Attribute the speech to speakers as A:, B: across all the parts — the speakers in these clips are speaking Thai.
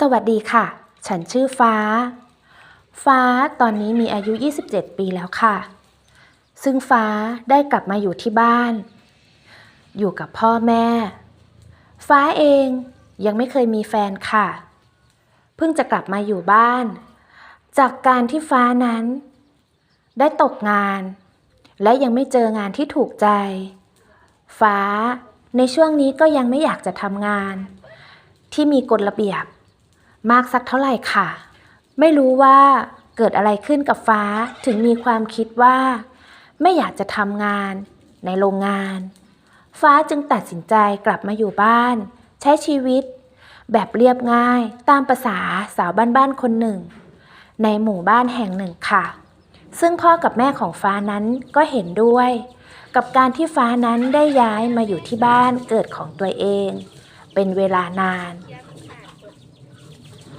A: สวัสดีค่ะ ฉันชื่อฟ้า ฟ้าตอนนี้มีอายุ 27 ปีแล้วค่ะ ซึ่งฟ้าได้กลับมาอยู่ที่บ้าน อยู่กับพ่อแม่ ฟ้าเองยังไม่เคยมีแฟนค่ะ เพิ่งจะกลับมาอยู่บ้าน จากการที่ฟ้านั้น ได้ตกงาน และยังไม่เจองานที่ถูกใจ ฟ้าในช่วงนี้ก็ยังไม่อยากจะทำงาน ที่มีกฎระเบียบ มากสักเท่าไหร่ค่ะ ไม่รู้ว่าเกิดอะไรขึ้นกับฟ้าถึงมีความคิดว่า ไม่อยากจะทำงานในโรงงาน ฟ้าจึงตัดสินใจกลับมาอยู่บ้าน ใช้ชีวิต แบบเรียบง่ายตามประษาสาวบ้านๆคนหนึ่ง ในหมู่บ้านแห่งหนึ่งค่ะ ซึ่งพ่อกับแม่ของฟ้านั้นก็เห็นด้วย กับการที่ฟ้านั้นได้ย้ายมาอยู่ที่บ้านเกิดของตัวเอง เป็นเวลานาน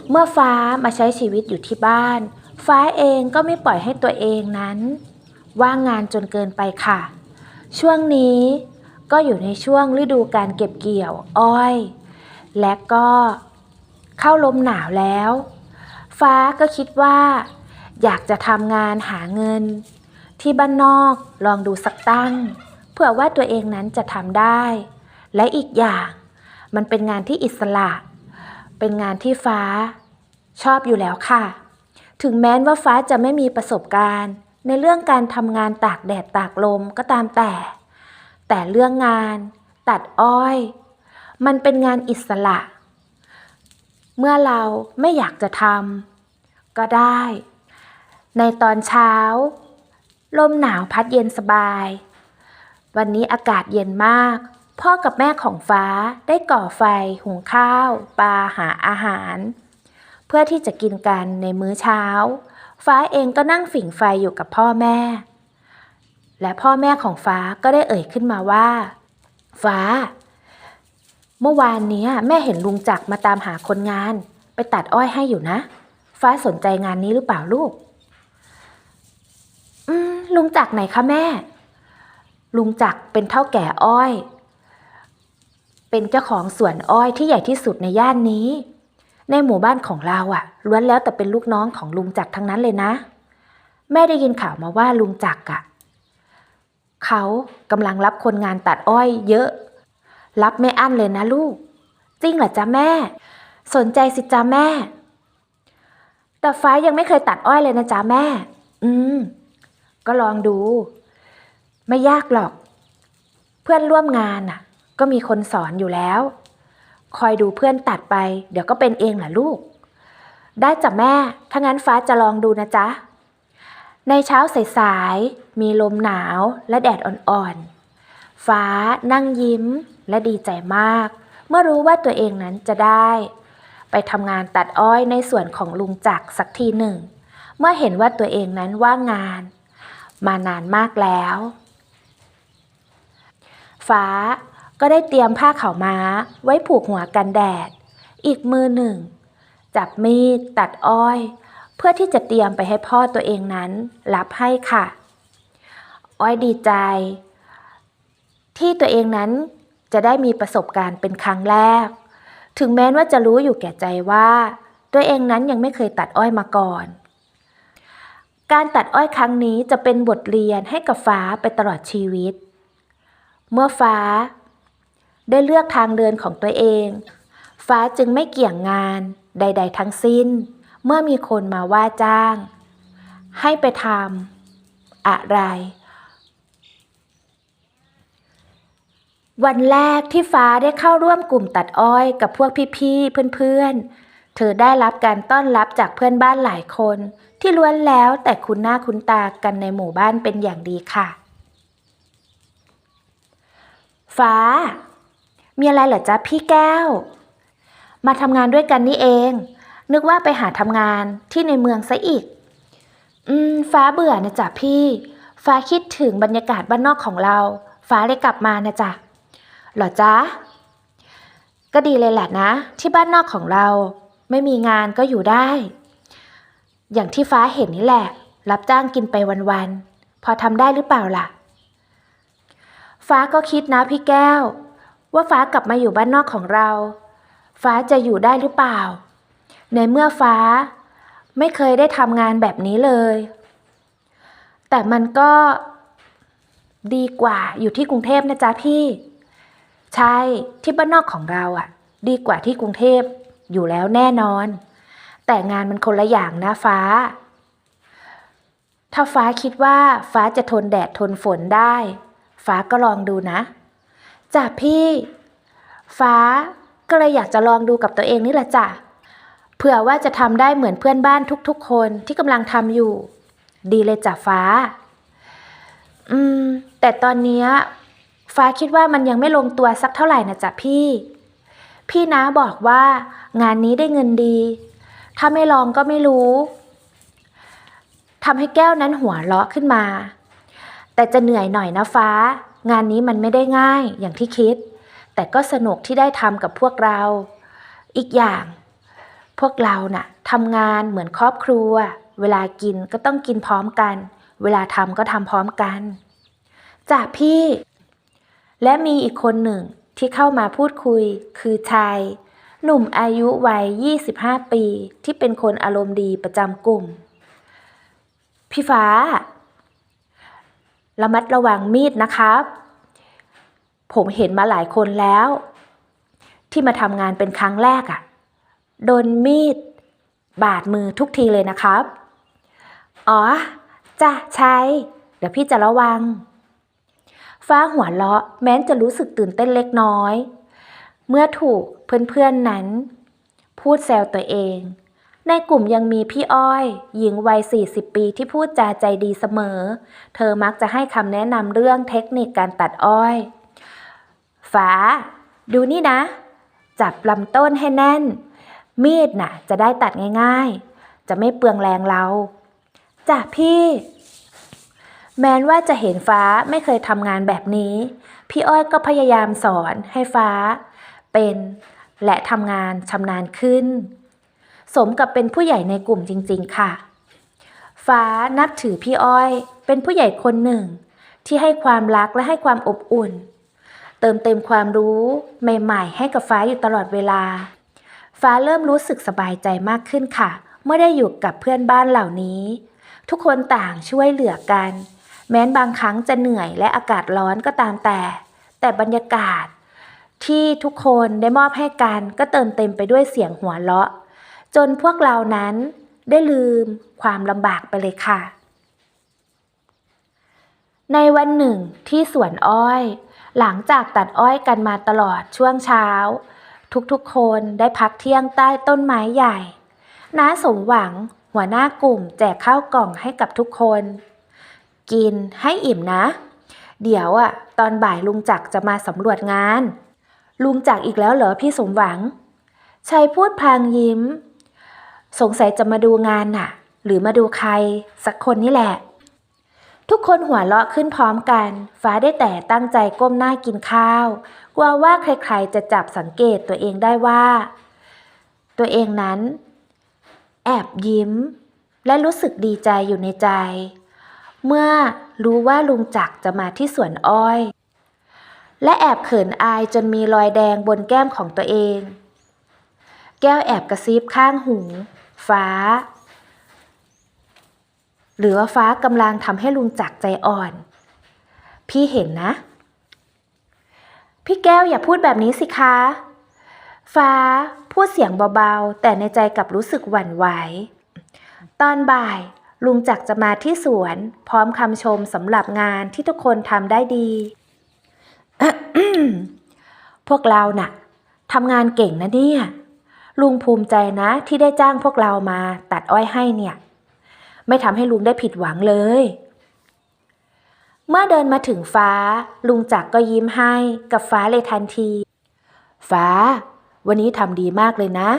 A: เมื่อฟ้ามาใช้ชีวิตอยู่ที่บ้าน ฟ้าเองก็ไม่ปล่อยให้ตัวเองนั้น ว่างงานจนเกินไปค่ะ ช่วงนี้ก็อยู่ในช่วงฤดูการเก็บเกี่ยวอ้อย และก็เข้าลมหนาวแล้ว ฟ้าก็คิดว่า อยากจะทำงานหาเงิน ที่บ้านนอกลองดูสักตั้งเผื่อว่าตัวเองนั้นจะทำได้ และอีกอย่างมันเป็นงานที่อิสระ เป็นงานที่ฟ้า ชอบอยู่แล้วค่ะ ถึงแม้ว่าฟ้าจะไม่มีประสบการณ์ ในเรื่องการทำงานตากแดดตากลมก็ตามแต่ แต่เรื่องงาน ตัดอ้อย มันเป็นงานอิสระ เมื่อเราไม่อยากจะทำก็ได้ ในตอนเช้า ลมหนาวพัดเย็นสบาย วันนี้อากาศเย็นมาก พ่อกับแม่ของฟ้าได้ก่อไฟ หุงข้าว ปลาหาอาหาร เพื่อที่จะกินกันในมื้อเช้า ฟ้าเองก็นั่งฝิ่งไฟอยู่กับพ่อแม่ และพ่อแม่ของฟ้าก็ได้เอ่ยขึ้นมาว่า ฟ้า เมื่อวานนี้แม่เห็นลุงจักมาตามหาคนงาน ไปตัดอ้อยให้อยู่นะ ฟ้าสนใจงานนี้หรือเปล่าลูก อืมลุงจักไหนคะแม่ลุงจักเป็นเท่าแก่อ้อย เป็นเจ้าของสวนอ้อยที่ใหญ่ที่สุดในย่านนี้ ในหมู่บ้านของเราอะล้วนแล้วแต่เป็นลูกน้องของลุงจักรทั้งนั้นเลยนะ แม่ได้ยินข่าวมาว่าลุงจักรอะเขากำลังรับคนงานตัดอ้อยเยอะ รับไม่อั้นเลยนะลูก จริงเหรอจ๊ะแม่ สนใจสิจ๊ะแม่ แต่ฟ้ายังไม่เคยตัดอ้อยเลยนะจ๊ะแม่ อืม ก็ลองดู ไม่ยากหรอก เพื่อนร่วมงานน่ะ ก็มีคนสอนอยู่แล้ว คอยดูเพื่อนตัดไป เดี๋ยวก็เป็นเองแหละลูก ได้จ้ะแม่ ถ้างั้นฟ้าจะลองดูนะจ๊ะ ในเช้าสายๆ มีลมหนาวและแดดอ่อนๆ ฟ้านั่งยิ้มและดีใจมาก เมื่อรู้ว่าตัวเองนั้นจะได้ ไปทำงานตัดอ้อยในส่วนของลุงจักรสักทีหนึ่ง เมื่อเห็นว่าตัวเองนั้นว่างงาน มานานมากแล้ว ฟ้า ก็ได้เตรียมผ้าขาวม้าไว้ผูกหัวกันแดด อีกมือหนึ่ง จับมีดตัดอ้อย เพื่อที่จะเตรียมไปให้พ่อตัวเองนั้นรับให้ค่ะ อ้อยดีใจ ที่ตัวเองนั้นจะได้มีประสบการณ์เป็นครั้งแรก ถึงแม้ว่าจะรู้อยู่แก่ใจว่า ตัวเองนั้นยังไม่เคยตัดอ้อยมาก่อน การตัดอ้อยครั้งนี้จะเป็นบทเรียนให้กับฟ้าไปตลอดชีวิต เมื่อฟ้า ได้เลือกทางเดินของตัวเอง ฟ้าจึงไม่เกี่ยงงานใด ๆ ทั้งสิ้น เมื่อมีคนมาว่าจ้าง ให้ไปทำอะไร วันแรกที่ฟ้าได้เข้าร่วมกลุ่มตัดอ้อยกับพวกพี่ๆเพื่อนๆ เธอได้รับการต้อนรับจากเพื่อนบ้านหลายคนที่ล้วนแล้วแต่คุ้นหน้าคุ้นตากันในหมู่บ้านเป็นอย่างดีค่ะ ฟ้า มีอะไรเหรอจ๊ะพี่แก้ว มาทำงานด้วยกันนี่เอง นึกว่าไปหาทำงานที่ในเมืองซะอีก อืม ฟ้าเบื่อนะจ๊ะพี่ ฟ้าคิดถึงบรรยากาศบ้านนอกของเรา ฟ้าเลยกลับมานะจ๊ะหรอจ๊ะ ก็ดีเลยแหละนะ ที่บ้านนอกของเรา ไม่มีงานก็อยู่ได้ อย่างที่ฟ้าเห็นนี่แหละ รับจ้างกินไปวันๆ พอทำได้หรือเปล่าล่ะ ฟ้าก็คิดนะพี่แก้ว ว่าฟ้ากลับมาอยู่บ้านนอกของเรา ฟ้าจะอยู่ได้หรือเปล่า ในเมื่อฟ้าไม่เคยได้ทำงานแบบนี้เลย แต่มันก็ดีกว่าอยู่ที่กรุงเทพนะจ๊ะพี่ ใช่ที่บ้านนอกของเราอะดีกว่าที่กรุงเทพอยู่แล้วแน่นอน แต่งานมันคนละอย่างนะฟ้า ถ้าฟ้าคิดว่าฟ้าจะทนแดดทนฝนได้ ฟ้าก็ลองดูนะ จ้ะพี่ ฟ้าก็เลยอยากจะลองดูกับตัวเองนี่แหละจ้ะเผื่อว่าจะทำได้เหมือนเพื่อนบ้านทุกๆ คนที่กำลังทำอยู่ ดีเลยจ้ะฟ้า อืม แต่ตอนนี้ฟ้าคิดว่ามันยังไม่ลงตัวสักเท่าไหร่นะจ๊ะพี่ พี่น้าบอกว่างานนี้ได้เงินดี ถ้าไม่ลองก็ไม่รู้ทำให้แก้วนั้นหัวเราะขึ้นมา แต่จะเหนื่อยหน่อยนะฟ้า งานนี้มันไม่ได้ง่ายอย่างที่คิด แต่ก็สนุกที่ได้ทำกับพวกเรา อีกอย่าง พวกเราน่ะทำงานเหมือนครอบครัว เวลากินก็ต้องกินพร้อมกัน เวลาทำก็ทำพร้อมกันจ้ะพี่ และมีอีกคนหนึ่งที่เข้ามาพูดคุยคือชาย หนุ่มอายุวัย 25 ปี ที่เป็นคนอารมณ์ดีประจำกลุ่ม พี่ฟ้า ระมัดระวังมีดนะครับ ผมเห็นมาหลายคนแล้ว ที่มาทำงานเป็นครั้งแรกอะ่ะ โดนมีด บาดมือทุกทีเลยนะครับ อ๋อจ้ะใช่เดี๋ยวพี่จะระวัง ฟ้าหัวเราะแม้นจะรู้สึกตื่นเต้นเล็กน้อย เมื่อถูกเพื่อนๆนั้น พูดแซวตัวเอง ในกลุ่มยังมีพี่อ้อย หญิงวัย 40 ปีที่พูดจาใจดีเสมอ เธอมักจะให้คำแนะนำเรื่องเทคนิคการตัดอ้อยฟ้าดูนี่นะ จับลำต้นให้แน่น มีดน่ะ จะได้ตัดง่ายๆ จะไม่เปลืองแรงเราจ้ะพี่ แม้นว่าจะเห็นฟ้าไม่เคยทำงานแบบนี้ พี่อ้อยก็พยายามสอนให้ฟ้า เป็น และทำงานชำนาญขึ้น สมกับเป็นผู้ใหญ่ในกลุ่มจริง ๆ ค่ะ ฟ้านับถือพี่อ้อย เป็นผู้ใหญ่คนหนึ่ง ที่ให้ความรักและให้ความอบอุ่น เติมเต็มความรู้ใหม่ ๆ ให้กับฟ้าอยู่ตลอดเวลา ฟ้าเริ่มรู้สึกสบายใจมากขึ้นค่ะ เมื่อได้อยู่กับเพื่อนบ้านเหล่านี้ ทุกคนต่างช่วยเหลือกัน แม้นบางครั้งจะเหนื่อยและอากาศร้อนก็ตามแต่ แต่บรรยากาศที่ทุกคนได้มอบให้กันก็เติมเต็มไปด้วยเสียงหัวเราะ จนพวกเรานั้นได้ลืมความลำบากไปเลยค่ะ ในวันหนึ่งที่สวนอ้อย หลังจากตัดอ้อยกันมาตลอดช่วงเช้า ทุกๆคนได้พักเที่ยงใต้ต้นไม้ใหญ่ น้าสมหวังหัวหน้ากลุ่มแจกข้าวกล่องให้กับทุกคน กินให้อิ่มนะ เดี๋ยวอะตอนบ่ายลุงจักรจะมาสำรวจงาน ลุงจักรอีกแล้วเหรอพี่สมหวังชัยพูดพลางยิ้ม สงสัยจะมาดูงานน่ะ หรือมาดูใคร สักคนนี่แหละ ทุกคนหัวเราะขึ้นพร้อมกัน ฟ้าได้แต่ตั้งใจก้มหน้ากินข้าว กลัวว่าใครๆจะจับสังเกตตัวเองได้ว่า ตัวเองนั้น แอบยิ้ม และรู้สึกดีใจอยู่ในใจ เมื่อรู้ว่าลุงจักจะมาที่สวนอ้อย และแอบเขินอายจนมีรอยแดงบนแก้มของตัวเองแก้วแอบกระซิบข้างหู ฟ้า หรือว่าฟ้ากำลังทำให้ลุงจักใจอ่อน พี่เห็นนะ พี่แก้วอย่าพูดแบบนี้สิคะ ฟ้าพูดเสียงเบาๆ แต่ในใจกลับรู้สึกหวั่นไหว ตอนบ่ายลุงจักจะมาที่สวน พร้อมคำชมสำหรับงานที่ทุกคนทำได้ดี พวกเราน่ะทำงานเก่งนะเนี่ย ลุงภูมิใจนะที่ได้จ้างพวกเรามาตัดอ้อยให้เนี่ย ไม่ทำให้ลุงได้ผิดหวังเลย เมื่อเดินมาถึงฟ้า ลุงจักรก็ยิ้มให้กับฟ้าเลยทันที ฟ้า วันนี้ทำดีมากเลยนะ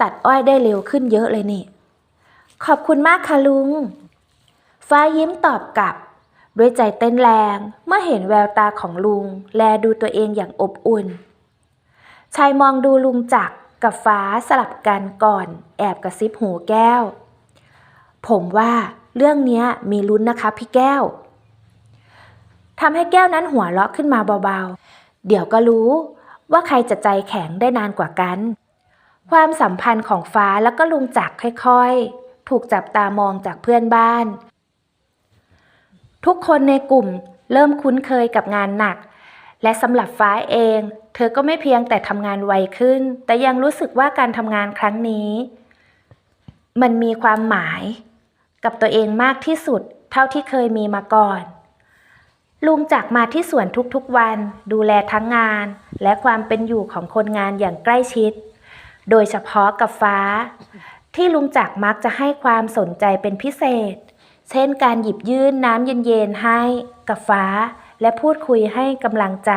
A: ตัดอ้อยได้เร็วขึ้นเยอะเลยนี่ ขอบคุณมากค่ะลุง ฟ้ายิ้มตอบกลับ ด้วยใจเต้นแรงเมื่อเห็นแววตาของลุง แลดูตัวเองอย่างอบอุ่นชายมองดูลุงจักร กับฟ้าสลับกันก่อนแอบกระซิบหูแก้ว ผมว่าเรื่องนี้มีลุ้นนะคะพี่แก้วทำให้แก้วนั้นหัวเราะขึ้นมาเบาๆ เดี๋ยวก็รู้ว่าใครจะใจแข็งได้นานกว่ากัน ความสัมพันธ์ของฟ้าแล้วก็ลุงจักค่อยๆ ถูกจับตามองจากเพื่อนบ้าน ทุกคนในกลุ่มเริ่มคุ้นเคยกับงานหนัก และสำหรับฟ้าเอง เธอก็ไม่เพียงแต่ทำงานไวขึ้น แต่ยังรู้สึกว่าการทำงานครั้งนี้ มันมีความหมาย กับตัวเองมากที่สุด เท่าที่เคยมีมาก่อน ลุงจักมาที่สวนทุกๆวัน ดูแลทั้งงาน และความเป็นอยู่ของคนงานอย่างใกล้ชิด โดยเฉพาะกับฟ้า ที่ลุงจักมักจะให้ความสนใจเป็นพิเศษ เช่นการหยิบยื่นน้ำเย็นๆให้กับฟ้า และพูดคุยให้กำลังใจ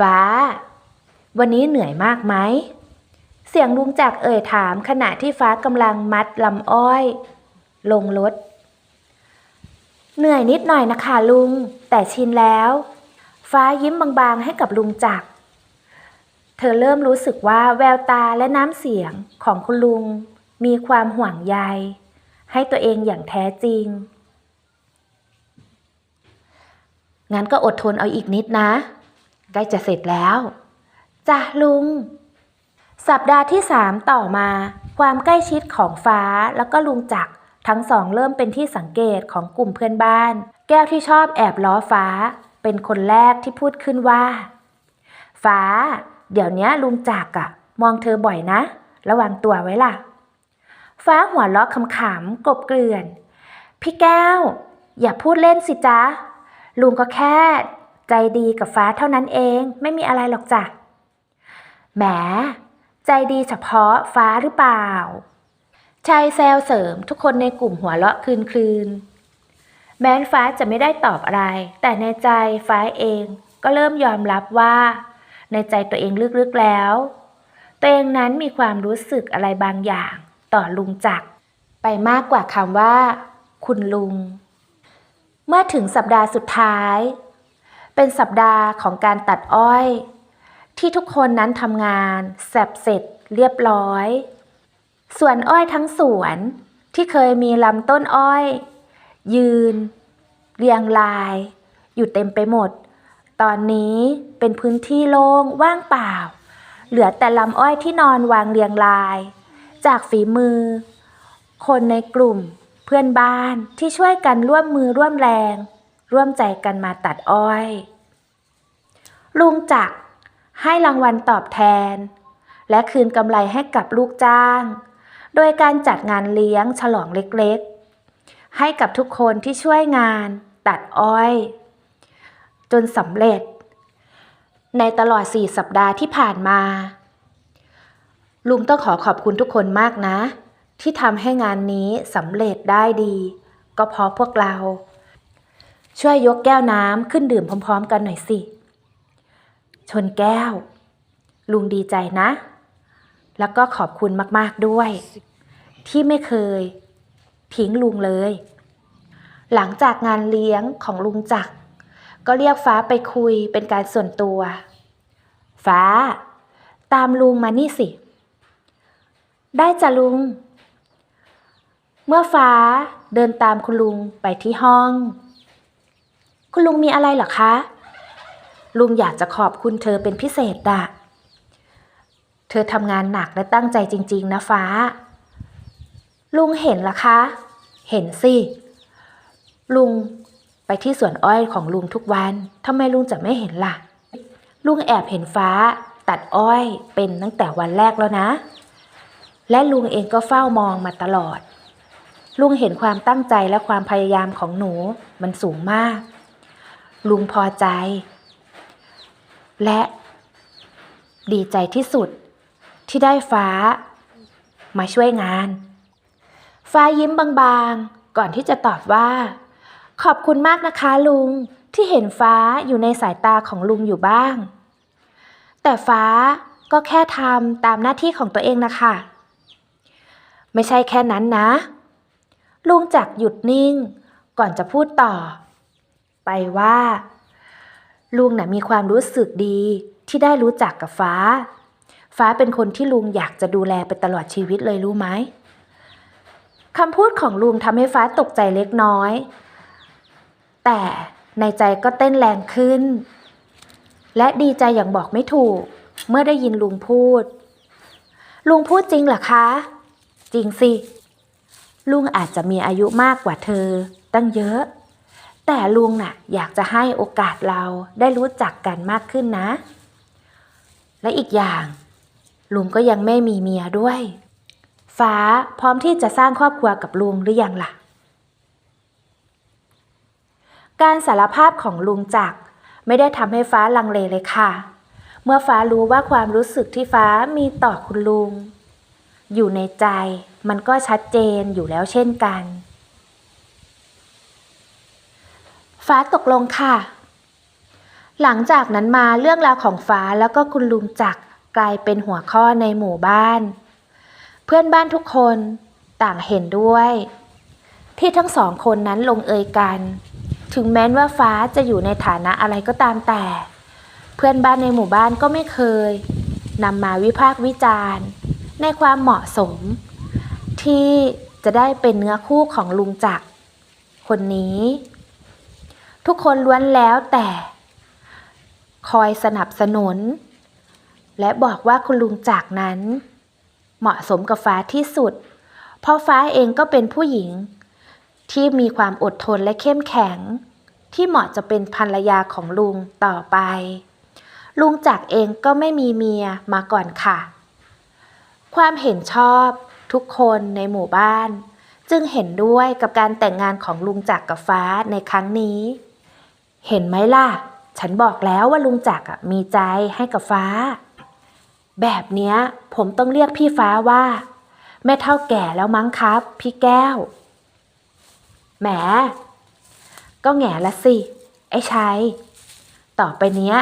A: ฟ้า วันนี้เหนื่อยมากไหม เสียงลุงจักรเอ่ยถามขณะที่ฟ้ากำลังมัดลำอ้อย ลงรถ เหนื่อยนิดหน่อยนะคะลุง แต่ชินแล้ว ฟ้ายิ้มบางๆให้กับลุงจักรเธอเริ่มรู้สึกว่าแววตาและน้ำเสียงของคุณลุง มีความห่วงใย ให้ตัวเองอย่างแท้จริง งั้นก็อดทนเอาอีกนิดนะ ใกล้จะเสร็จแล้วจ้ะลุง สัปดาห์ที่สามต่อมา ความใกล้ชิดของฟ้าแล้วก็ลุงจักรทั้งสองเริ่มเป็นที่สังเกตของกลุ่มเพื่อนบ้าน แก้วที่ชอบแอบล้อฟ้า เป็นคนแรกที่พูดขึ้นว่า ฟ้า เดี๋ยวนี้ลุงจักรอะมองเธอบ่อยนะ ระวังตัวไว้ล่ะ ฟ้าหัวเราะขำๆกบเกลื่อน พี่แก้ว อย่าพูดเล่นสิจ๊ะลุงก็แค่ ใจดีกับฟ้าเท่านั้นเองไม่มีอะไรหรอกจ้ะแหมใจดีเฉพาะฟ้าหรือเปล่าชายแซวเสริมทุกคนในกลุ่มหัวเราะคืนคืนแม้นฟ้าจะไม่ได้ตอบอะไร แต่ในใจฟ้าเองก็เริ่มยอมรับว่า ในใจตัวเองลึกๆแล้ว ตัวเองนั้นมีความรู้สึกอะไรบางอย่างต่อลุงจัก ไปมากกว่าคำว่า คุณลุง เมื่อถึงสัปดาห์สุดท้าย เป็นสัปดาห์ของการตัดอ้อย ที่ทุกคนนั้นทำงานแสบเสร็จเรียบร้อยส่วนอ้อยทั้งสวนที่เคยมีลำต้นอ้อย ยืน เรียงราย อยู่เต็มไปหมด ตอนนี้เป็นพื้นที่โล่งว่างเปล่า เหลือแต่ลำอ้อยที่นอนวางเรียงราย จากฝีมือ คนในกลุ่มเพื่อนบ้านที่ช่วยกันร่วมมือร่วมแรง ร่วมใจกันมาตัดอ้อย ลุงจักให้รางวัลตอบแทน และคืนกำไรให้กับลูกจ้าง โดยการจัดงานเลี้ยงฉลองเล็กๆ ให้กับทุกคนที่ช่วยงานตัดอ้อย จนสำเร็จ ในตลอด 4 สัปดาห์ที่ผ่านมา ลุงต้องขอขอบคุณทุกคนมากนะ ที่ทำให้งานนี้สำเร็จได้ดี ก็เพราะพวกเรา ช่วยยกแก้วน้ำขึ้นดื่มพร้อม ๆ กันหน่อยสิ ชนแก้ว ลุงดีใจนะ แล้วก็ขอบคุณมากๆด้วย ที่ไม่เคย ทิ้งลุงเลย หลังจากงานเลี้ยงของลุงจักรก็เรียกฟ้าไปคุยเป็นการส่วนตัว ฟ้า ตามลุงมานี่สิ ได้จ้ะลุง เมื่อฟ้าเดินตามคุณลุงไปที่ห้อง คุณลุงมีอะไรเหรอคะ ลุงอยากจะขอบคุณเธอเป็นพิเศษอะเธอทำงานหนักและตั้งใจจริง ๆ นะฟ้า ลุงเห็นเหรอคะ เห็นสิ ลุงไปที่สวนอ้อยของลุงทุกวันทำไมลุงจะไม่เห็นล่ะ ลุงแอบเห็นฟ้าตัดอ้อยเป็นตั้งแต่วันแรกแล้วนะ และลุงเองก็เฝ้ามองมาตลอด ลุงเห็นความตั้งใจและความพยายามของหนูมันสูงมาก ลุงพอใจ และดีใจที่สุดที่ได้ฟ้า มาช่วยงาน ฟ้ายิ้มบางๆ ก่อนที่จะตอบว่า ขอบคุณมากนะคะลุงที่เห็นฟ้าอยู่ในสายตาของลุงอยู่บ้าง แต่ฟ้าก็แค่ทำตามหน้าที่ของตัวเองนะคะ ไม่ใช่แค่นั้นนะ ลุงจักหยุดนิ่ง ก่อนจะพูดต่อ ไปว่า ลุงน่ะมีความรู้สึกดีที่ได้รู้จักกับฟ้า ฟ้าเป็นคนที่ลุงอยากจะดูแลไปตลอดชีวิตเลยรู้ไหมคำพูดของลุงทำให้ฟ้าตกใจเล็กน้อย แต่ในใจก็เต้นแรงขึ้น และดีใจอย่างบอกไม่ถูก เมื่อได้ยินลุงพูด ลุงพูดจริงเหรอคะ จริงสิ ลุงอาจจะมีอายุมากกว่าเธอ ตั้งเยอะ แต่ลุงน่ะอยากจะให้โอกาสเราได้รู้จักกันมากขึ้นนะ และอีกอย่าง ลุงก็ยังไม่มีเมียด้วย ฟ้าพร้อมที่จะสร้างครอบครัวกับลุงหรือยังล่ะ การสารภาพของลุงจักไม่ได้ทำให้ฟ้าลังเลเลยค่ะ เมื่อฟ้ารู้ว่าความรู้สึกที่ฟ้ามีต่อคุณลุง อยู่ในใจมันก็ชัดเจนอยู่แล้วเช่นกัน ฟ้าตกลงค่ะ หลังจากนั้นมาเรื่องราวของฟ้าแล้วก็คุณลุงจักรกลายเป็นหัวข้อในหมู่บ้าน เพื่อนบ้านทุกคนต่างเห็นด้วย ที่ทั้งสองคนนั้นลงเอยกัน ถึงแม้ว่าฟ้าจะอยู่ในฐานะอะไรก็ตามแต่ เพื่อนบ้านในหมู่บ้านก็ไม่เคยนำมาวิพากษ์วิจารณ์ ในความเหมาะสม ที่จะได้เป็นเนื้อคู่ของลุงจักรคนนี้ ทุกคนล้วนแล้วแต่คอยสนับสนุน และบอกว่าคุณลุงจักนั้น เหมาะสมกับฟ้าที่สุด เพราะฟ้าเองก็เป็นผู้หญิง ที่มีความอดทนและเข้มแข็ง ที่เหมาะจะเป็นภรรยาของลุงต่อไป ลุงจักเองก็ไม่มีเมียมาก่อนค่ะ ความเห็นชอบทุกคนในหมู่บ้าน จึงเห็นด้วยกับการแต่งงานของลุงจักกับฟ้าในครั้งนี้ เห็นไหมล่ะ ฉันบอกแล้วว่าลุงจักรอะมีใจให้กับฟ้า แบบเนี้ยผมต้องเรียกพี่ฟ้าว่า แม่เท่าแก่แล้วมั้งครับ พี่แก้ว แหม ก็แง่ละสิ ไอ้ชัย ต่อไปเนี้ย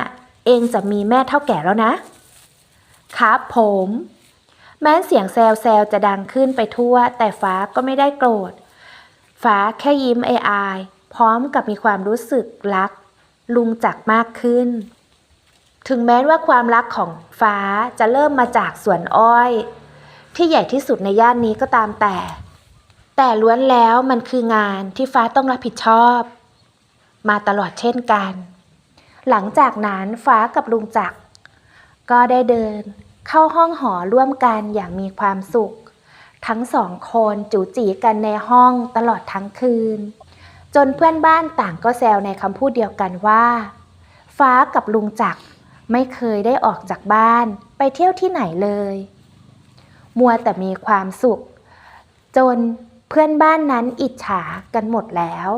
A: เองจะมีแม่เท่าแก่แล้วนะ ครับผม แม้เสียงแซวแซวจะดังขึ้นไปทั่ว แต่ฟ้าก็ไม่ได้โกรธ ฟ้าแค่ยิ้มไออาย พร้อมกับมีความรู้สึกรัก ลุงจักมากขึ้น ถึงแม้ว่าความรักของฟ้าจะเริ่มมาจากสวนอ้อย ที่ใหญ่ที่สุดในย่านนี้ก็ตามแต่ แต่ล้วนแล้วมันคืองานที่ฟ้าต้องรับผิดชอบ มาตลอดเช่นกัน หลังจากนั้นฟ้ากับลุงจักรก็ได้เดินเข้าห้องหอร่วมกันอย่างมีความสุข ทั้งสองคนจูจีกันในห้องตลอดทั้งคืน จนเพื่อนบ้านต่างก็แซวในคำพูดเดียวกันว่า ฟ้ากับลุงจักรไม่เคยได้ออกจากบ้านไปเที่ยวที่ไหนเลย มัวแต่มีความสุข จนเพื่อนบ้านนั้นอิจฉากันหมดแล้ว